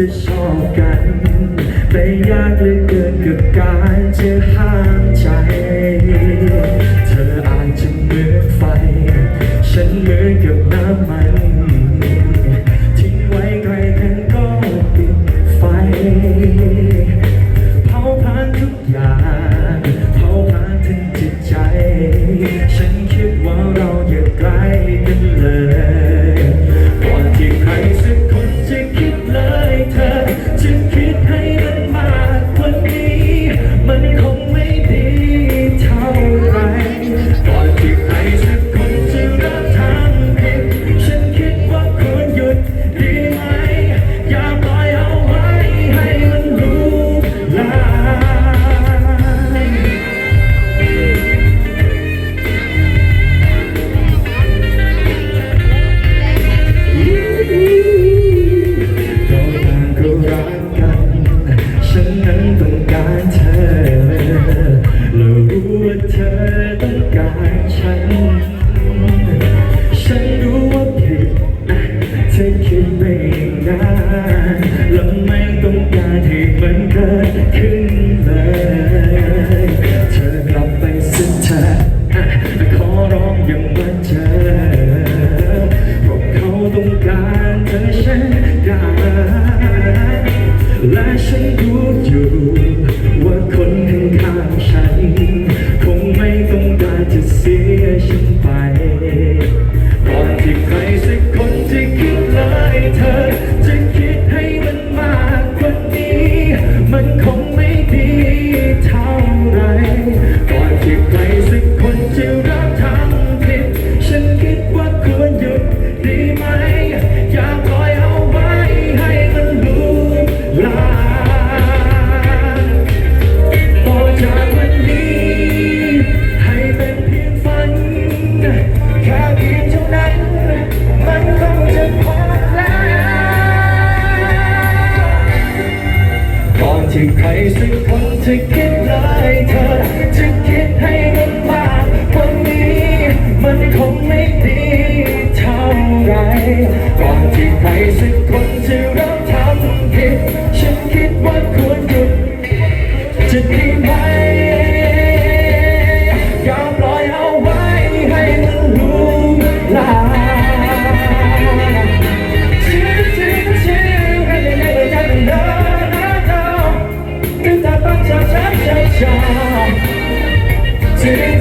จะชอบกัน แต่ยากเหลือเกินกับการจะห้ามใจ เธออาจจะเหมือนไฟ ฉันเหมือนกับน้ำมัน นนั้นต้องการเธอและรู้ว่าเธอต้องการฉัน ฉันรู้ว่าผิดนะเธอคิดไปเองนะและไม่ต้องการให้มันเกิดขึ้นเลย เธอกลับไปสิเธอขอร้องอย่ามาเจอพราะเขาต้องการเธอเช่นกัน และฉันรู้อยู่ว่าคนข้างๆฉัน ที่ใครสักคนจะคิดเลยเธอจะคิดให้มันมากว่านี้ มันคงไม่ดีเท่าไรก่อนที่ใครสักคนจะรับทำผิดฉันคิดว่าควรหยุดจะคิด see.